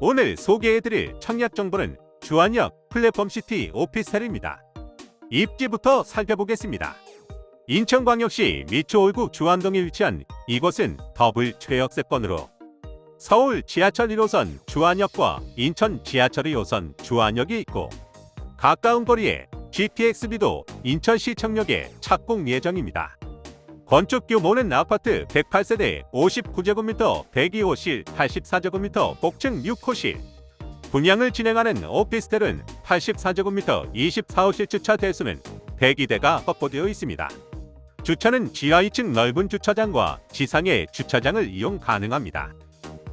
오늘 소개해드릴 청약 정보는 주안역 플랫폼시티 오피스텔입니다. 입지부터 살펴보겠습니다. 인천광역시 미추홀구 주안동에 위치한 이곳은 더블 최역세권으로 서울 지하철 1호선 주안역과 인천 지하철 2호선 주안역이 있고 가까운 거리에 GTXB도 인천시청역에 착공 예정입니다. 건축 규모는 아파트 108세대 59제곱미터 102호실 84제곱미터 복층 6호실 분양을 진행하는 오피스텔은 84제곱미터 24호실 주차 대수는 102대가 확보되어 있습니다. 주차는 지하 2층 넓은 주차장과 지상의 주차장을 이용 가능합니다.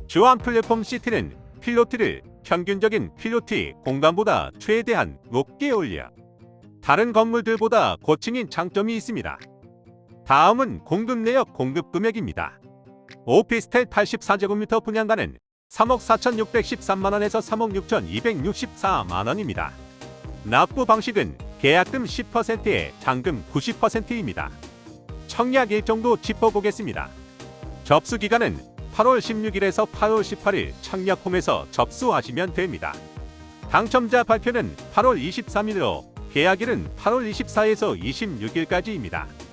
주안 플랫폼 시티는 필로티를 평균적인 필로티 공간보다 최대한 높게 올려 다른 건물들보다 고층인 장점이 있습니다. 다음은 공급 내역 공급 금액입니다. 오피스텔 84제곱미터 분양가는 3억 4,613만원에서 3억 6,264만원입니다. 납부 방식은 계약금 10%에 잔금 90%입니다. 청약 일정도 짚어보겠습니다. 접수 기간은 8월 16일에서 8월 18일 청약홈에서 접수하시면 됩니다. 당첨자 발표는 8월 23일로 계약일은 8월 24일에서 26일까지입니다.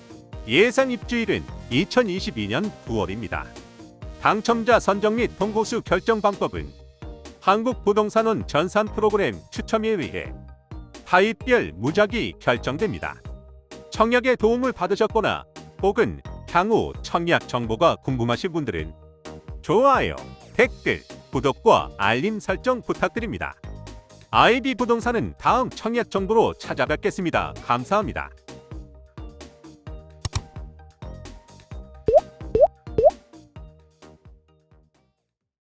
예상 입주일은 2022년 9월입니다. 당첨자 선정 및 통보수 결정 방법은 한국부동산원 전산 프로그램 추첨에 의해 타입별 무작위 결정됩니다. 청약에 도움을 받으셨거나 혹은 향후 청약 정보가 궁금하신 분들은 좋아요, 댓글, 구독과 알림 설정 부탁드립니다. 아이비 부동산은 다음 청약 정보로 찾아뵙겠습니다. 감사합니다.